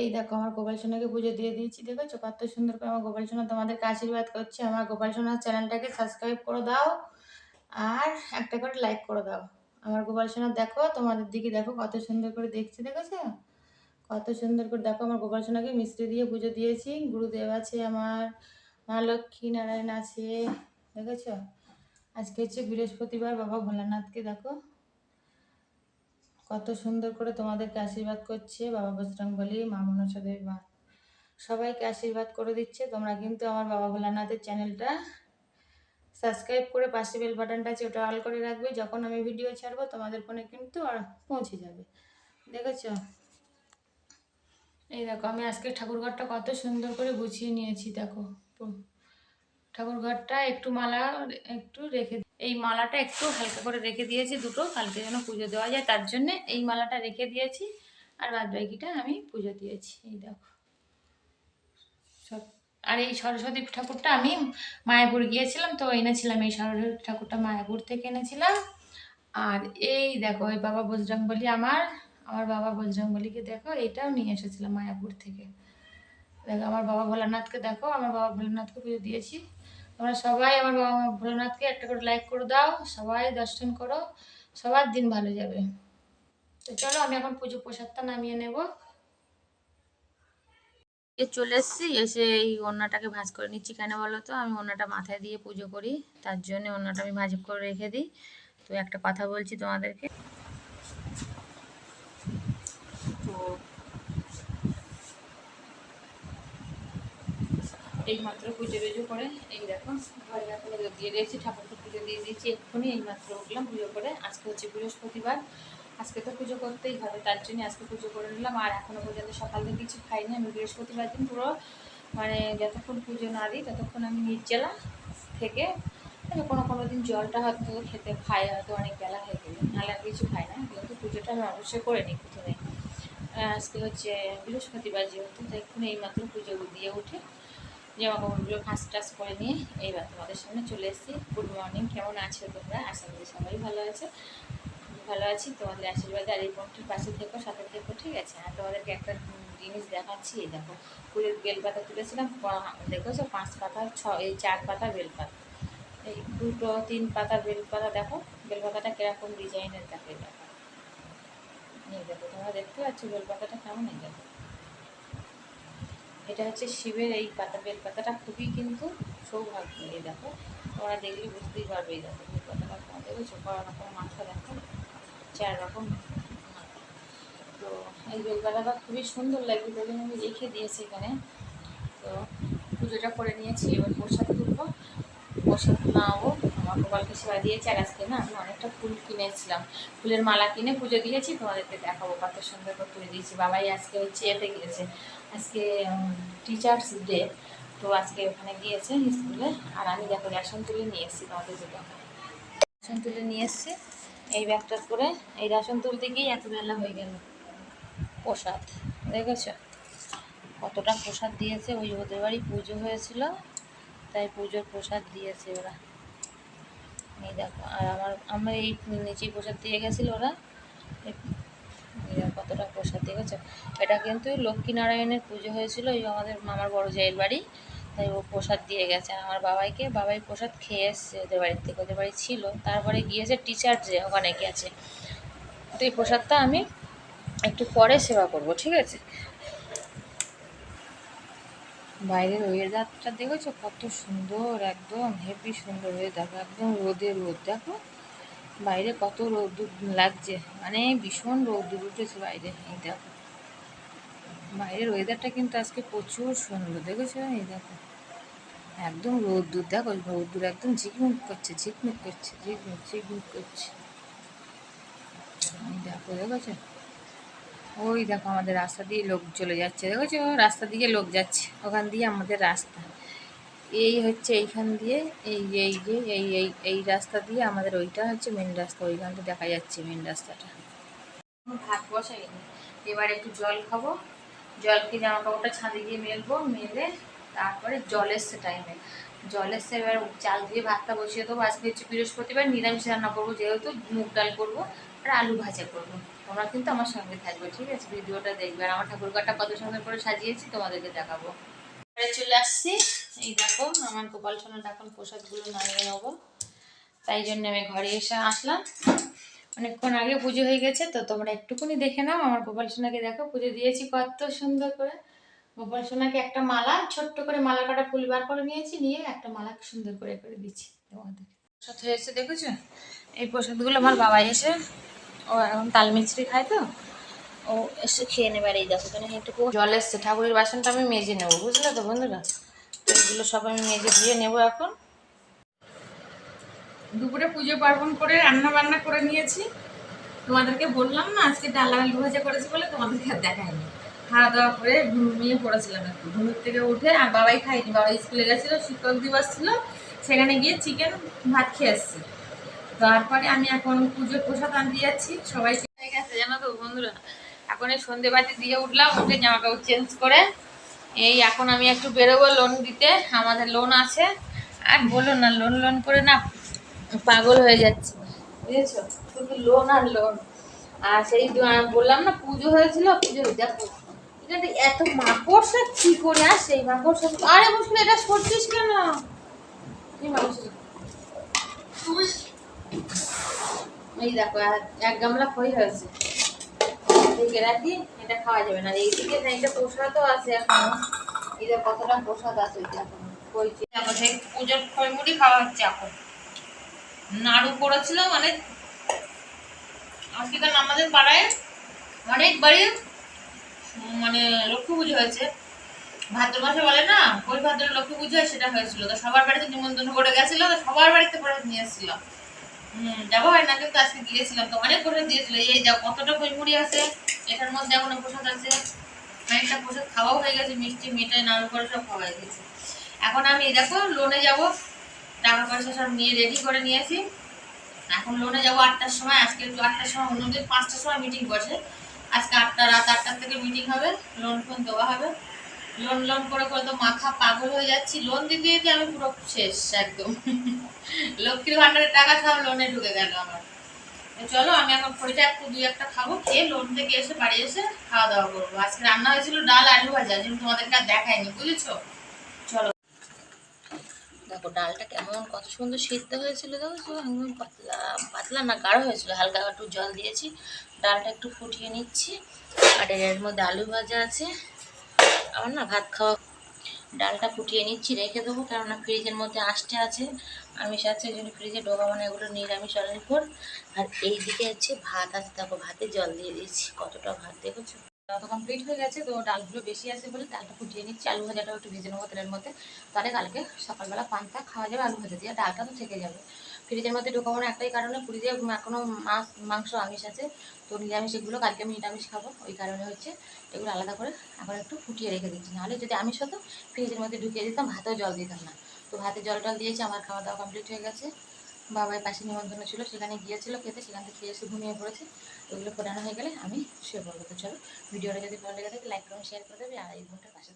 এই দেখো, আমার গোপাল সোনাকে পুজো দিয়ে দিয়েছি, দেখেছ? কত সুন্দর করে আমার গোপাল সোনা তোমাদেরকে আশীর্বাদ করছে। আমার গোপাল সোনার চ্যানেলটাকে সাবস্ক্রাইব করে দাও আর একটা করে লাইক করে দাও। আমার গোপাল সোনা, দেখো, তোমাদের দিকে দেখো, কত সুন্দর করে দেখছে, দেখেছ? কত সুন্দর করে দেখো, আমার গোপাল সোনাকে মিষ্টি দিয়ে পুজো দিয়েছি। গুরুদেব আছে আমার, মা লক্ষ্মী নারায়ণ আছে, দেখেছ? আজকে হচ্ছে বৃহস্পতিবার, বাবা ভোলানাথকে দেখো। কত সুন্দর করে তোমাদেরকে আশীর্বাদ করছে, বাবা বজরং বলি মা মনসা দেবী মা। সবাইকে আশীর্বাদ করে দিচ্ছে। তোমরা কিন্তু আমার বাবা ভোলানাথের চ্যানেলটা সাবস্ক্রাইব করে পাশে বেল বাটনটা আছে, ওটা অল করে রাখবে। যখন আমি ভিডিও ছাড়বো, তোমাদের ফোনে কিন্তু আর পৌঁছে যাবে। দেখেছ? এই দেখো, আমি আজকে ঠাকুরঘরটা কত সুন্দর করে গুছিয়ে নিয়েছি, দেখো। ঠাকুরঘরটা একটু মালা, একটু রেখে এই মালাটা একটু হালকা করে রেখে দিয়েছি দুটো, কালকে যেন পুজো দেওয়া যায়, তার জন্যে এই মালাটা রেখে দিয়েছি। আর বাদ বাকিটা আমি পুজো দিয়েছি, এই দেখো। আর এই সরস্বতী ঠাকুরটা আমি মায়াপুর গিয়েছিলাম, তো এনেছিলাম এই সরস্বতী ঠাকুরটা মায়াপুর থেকে এনেছিলাম। আর এই দেখো, এই বাবা বজরংবলী আমার আমার বাবা বজরংবলীকে দেখো, এটাও নিয়ে এসেছিলাম মায়াপুর থেকে। দেখো, আমার বাবা ভোলানাথকে দেখো, আমার বাবা ভোলানাথকে পুজো দিয়েছি। তোমরা সবাই আমার বাবা ভোলানাথকে একটা করে লাইক করে দাও। সবাই দর্শন করো। সবার দিন ভালো যাবে। তো চলো, আমি এখন পুজো প্রসাদটা নামিয়ে নেব। এ চলে এসেছি। এসে এই ওড়নাটাকে ভাঁজ করে নিচ্ছি কেন বলো তো? আমি ওড়নাটা মাথায় দিয়ে পুজো করি। তার জন্য ওড়নাটা আমি ভাঁজ করে রেখে দিই। তো একটা কথা বলছি তোমাদেরকে। এই মাত্র পুজো টুজো করে, এই দেখো, ঘরে এখন দিয়ে দিয়েছি, ঠাকুরকে পুজো দিয়ে দিয়েছি এক্ষুনি এই মাত্র উঠলাম পুজো করে। আজকে হচ্ছে বৃহস্পতিবার, আজকে তো পুজো করতেই হবে, তার জন্য আজকে পুজো করে নিলাম। আর এখনও পর্যন্ত সকাল থেকে কিছু খাইনি, আমি বৃহস্পতিবার দিন পুরো মানে যতক্ষণ পুজো না দিই, ততক্ষণ আমি নির্জলা থেকে মানে কোনো কোনো দিন জলটা হয়তো খেতে খাই হয়তো অনেক বেলা হয়ে গেলে, নাহলে আর কিছু খাই না কিন্তু পুজোটা আমি অবশ্যই করে নিই প্রথমে। আজকে হচ্ছে বৃহস্পতিবার যেহেতু তাই এক্ষুনি এই মাত্র পুজো দিয়ে উঠে। জামা কাপড়গুলো ফাঁস টাস করে নিয়ে এইবার তোমাদের সামনে চলে এসেছি। গুড মর্নিং কেমন আছো তোমরা? আশা করি সবাই ভালো আছে। ভালো আছি, তোমাদের আশীর্বাদে আর এই বোনটির পাশে থেকো, সাথে থেকো, ঠিক আছে? আর তোমাদেরকে একটা জিনিস দেখাচ্ছি, এই দেখো, ফুলের বেলপাতা তুলেছিলাম। দেখেছ পাঁচ পাতা, ছ, এই চার পাতা বেলপাতা এই দুটো, তিন পাতা বেলপাতা দেখো বেলপাতাটা কীরকম ডিজাইনের দেখো দেখো। নিয়ে দেখো, তোমরা দেখতে পাচ্ছ বেলপাতাটা কেমন দেখো। এটা হচ্ছে শিবের এই পাতা, বেল পাতাটা খুবই কিন্তু সৌভাগ্য, এই দেখো। তোমরা দেখলে বুঝতেই পারবে এই দেখো বেল পাতাটা দেখেছ বড় রকম মাথা দেখো, চার রকম তো এই বেল পাতাটা খুবই সুন্দর লাগবে তাই আমি রেখে দিয়েছি এখানে। তো পুজোটা করে নিয়েছি, এবার প্রসাদ তুলবো, প্রসাদ নাও। গোপালকে সেবা দিয়েছি আর আজকে না আমি অনেকটা ফুল কিনেছিলাম। ফুলের মালা কিনে পুজো দিয়েছি, তোমাদেরকে দেখাবো কত সুন্দর করে তুলে দিয়েছি। বাবাই আজকে হচ্ছে এতে গিয়েছে। আজকে টিচার্স ডে তো আজকে ওখানে গিয়েছে স্কুলে আর আমি দেখো রেশন তুলে নিয়ে এসেছি তোমাদের জন্য। রেশন তুলে নিয়ে এসেছি। এই ব্যাগটা করে এই রেশন তুলতে গিয়ে এত বেলা হয়ে গেল। প্রসাদ, দেখেছ? কতটা প্রসাদ দিয়েছে। ওই ওদের বাড়ি পুজো হয়েছিল, তাই পুজোর প্রসাদ দিয়েছে ওরা। এই দেখো, আর আমার আমার এই নিচেই প্রসাদ দিয়ে গেছিল ওরা। কতটা প্রসাদ দিয়ে গেছে। এটা কিন্তু লক্ষ্মীনারায়ণের পুজো হয়েছিল ওই আমাদের মামার বড় জায়ের বাড়ি। তাই ও প্রসাদ দিয়ে গেছে। আমার বাবাইকে, বাবাই প্রসাদ খেয়ে এসছে ওদের বাড়ির থেকে, ওদের বাড়ি ছিল। তারপরে গিয়েছে টিচার যে ওখানে গেছে তো এই প্রসাদটা আমি একটু পরে সেবা করব, ঠিক আছে? বাইরের ওয়েদারটা দেখেছ? কত সুন্দর একদম হেভি সুন্দর ওয়েদার একদম রোদে রোদ। দেখো, বাইরে কত রোদ লাগছে মানে ভীষণ রোদ উঠেছে বাইরে, এই দেখো। বাইরের ওয়েদারটা কিন্তু আজকে প্রচুর সুন্দর, দেখেছ? এই দেখো, একদম রোদ্দুর দেখো রোদ্দুর একদম ঝিকমিক করছে ঝিকমিক করছে, ঝিকমিক ঝিকমিক করছে। দেখো, দেখেছ? ওই দেখো আমাদের রাস্তা দিয়ে লোক চলে যাচ্ছে, দেখেছ? রাস্তা দিয়ে লোক যাচ্ছে, ওখান দিয়ে আমাদের রাস্তা। এই হচ্ছে এইখান দিয়ে, এই যে এই যে, এই এই এই রাস্তা দিয়ে আমাদের ওইটা হচ্ছে মেন রাস্তা ওইখানটা দেখা যাচ্ছে মেন রাস্তাটা। ভাত বসাইনি, এবার একটু জল খাব। জল কিনে জামা কাপড়টা ছাদে গিয়ে মেলবো, মেলে তারপরে জল এসছে টাইমে জল এসছে, এবার চাল দিয়ে ভাতটা বসিয়ে দেবো। আজকে হচ্ছে বৃহস্পতিবার, নিরামিষ রান্না করব, যেহেতু মুগ ডাল করব আর আলু ভাজা করব। তোমরা কিন্তু আমার সঙ্গে থাকবে, ঠিক আছে? ভিডিওটা দেখবে। আর আমার ঠাকুরঘরটা কত সুন্দর করে সাজিয়েছি, তোমাদেরকে দেখাবো। চলে আসছি। এই দেখো, আমার গোপাল সোনার এখন প্রসাদগুলো নামিয়ে নেব। তাই জন্য আমি ঘরে এসে আসলাম। অনেকক্ষণ আগে পুজো হয়ে গেছে, তো তোমরা একটুকুনি দেখে নাও। আমার গোপাল সোনাকে দেখো, পুজো দিয়েছি কত সুন্দর করে। গোপাল সোনাকে একটা মালা, ছোট্ট করে মালা কাটা ফুল বার করে নিয়েছি, নিয়ে একটা মালা সুন্দর করে করে দিচ্ছি তোমাদের। প্রসাদ হয়েছে দেখেছ? এই প্রসাদগুলো আমার বাবা এসে ও এখন তাল মিছরি খায় তো? ও এসে খেয়ে নেবে আর এই দেখো এখানে একটু জল এসছে ঠাকুরের বাসনটা আমি মেজে নেব বুঝলে তো বন্ধুরা? তো এগুলো সব আমি মেজে দিয়ে নেব এখন। দুপুরে পুজো পার্বণ করে রান্না বান্না করে নিয়েছি। তোমাদেরকে বললাম না আজকে ডাল আলু ভাজা করেছি বলে তোমাদেরকে আর দেখায়নি খাওয়া দাওয়া করে ঘুমিয়ে পড়েছিলাম একটু। ঘুমের থেকে উঠে আর বাবাই খাইনি বাবা স্কুলে গেছিল শিক্ষক দিবস ছিল সেখানে গিয়ে চিকেন ভাত খেয়ে এসছি। তারপরে আমি এখন পুজোর প্রসাদ আনতে যাচ্ছি সবাই হয়ে গেছে জানো তো বন্ধুরা? এখন এই সন্ধে বাতি দিয়ে উঠলাম উঠে জামা কাপড় চেঞ্জ করে এই এখন আমি একটু বেরোবো লোন দিতে আমাদের লোন আছে। আর বলো না লোন লোন করে না পাগল হয়ে যাচ্ছে বুঝেছ? শুধু লোন আর লোন আর সেই বললাম না পুজো হয়েছিল পুজো দেখো এখানে এত মাকড়সা কি করে আসে এই মাকড়সা? আরে মুশকিল এটা সরছিস কেন? এই মাকড়সা? এই দেখো এক- গামলা খই হয়েছে। রাখি এটা খাওয়া যাবে না। এইদিকে না এটা প্রসাদও আছে এখনও। কতটা প্রসাদ আছে খাওয়া হচ্ছে এখন। নাড়ু করেছিল মানে আজকে আমাদের পাড়ায় মানে লক্ষ্মী পুজো হয়েছে। ভাদ্র মাসে বলে না ওই ভাদ্র লক্ষ্মী পুজো সেটা হয়েছিল। তো সবার বাড়িতে নিমন্ত্রণ করে গেছিল, তো সবার বাড়িতে করে নিয়ে এসেছিলাম হয় এখনও আমি, দেখো লোনে যাব। টাকা পয়সা সব নিয়ে রেডি করে নিয়েছি। এখন লোনে যাব আটটার সময়, আজকে একটু আটটার সময় অন্যদিন পাঁচটার সময় মিটিং বসে। আজকে আটটা, রাত আটটার থেকে মিটিং হবে লোন ফোন দেওয়া হবে। লোন লোন করে করে তো মাথা পাগল হয়ে যাচ্ছি। লোন দিতে দিতে আমি পুরো শেষ, একদম। লক্ষ্মীর ভান্ডারের টাকা সব লোনে ঢুকে গেল আমার। চলো, আমি এখন খড়িটা একটু দুই একটা খাব, খেয়ে লোন থেকে এসে বাড়ি এসে খাওয়া দাওয়া করব। আজকে রান্না হয়েছিল ডাল আলু ভাজা যেন তোমাদেরকে আর দেখায়নি বুঝেছ? চলো। দেখো, ডালটা কেমন, কত সুন্দর সিদ্ধ হয়েছিল দেখো একদম পাতলা পাতলা না, গাঢ় হয়েছিল। হালকা একটু জল দিয়েছি। ডালটা একটু ফুটিয়ে নিচ্ছি। আর এর মধ্যে আলু ভাজা আছে। আমার না ভাত খাওয়া, ডালটা ফুটিয়ে নিচ্ছি, রেখে দেবো, কেননা ফ্রিজের মধ্যে আষ্টে আছে। আমিষ আছে জন্য ফ্রিজে ঢোকাবো মানে এগুলো নিরামিষ অনেক উপর আর এই দিকে হচ্ছে ভাত আছে, দেখো ভাতে জল দিয়ে দিয়েছি, কতটা ভাত দেখেছ? তো কমপ্লিট হয়ে গেছে, তো ডালগুলো বেশি আছে বলে ডালটা ফুটিয়ে নিচ্ছি, আলু ভাজাটাও একটু ভেজে নেব তেলের মধ্যে। তাহলে কালকে সকালবেলা পান্তা খাওয়া যাবে, আলু ভাজা দিয়ে ডালটা তো থেকে যাবে। ফ্রিজের মধ্যে ঢোকাবো না একটাই কারণে, ফ্রিজে এখনও মাছ, মাংস, আমিষ আছে। তো নিরামিষ এগুলো, কালকে আমি নিরামিষ খাব। ওই কারণে হচ্ছে এগুলো আলাদা করে এখন একটু ফুটিয়ে রেখে দিচ্ছি। নাহলে যদি আমিষ হতো, ফ্রিজের মধ্যে ঢুকিয়ে দিতাম, ভাতেও জল দিতাম না। তো ভাতে জল টল দিয়েছি, আমার খাওয়া দাওয়া কমপ্লিট হয়ে গেছে। বাবার পাশে নিমন্ত্রণ ছিল, সেখানে গিয়েছিল খেতে, সেখান থেকে খেয়ে এসে ঘুমিয়ে পড়েছে। ওগুলো ফোটানো হয়ে গেলে আমি শুয়ে পড়ব। তো চলো, ভিডিওটা যদি ভালো লেগে থাকে লাইক করুন শেয়ার করে দেবে, আর এই বোনটার পাশে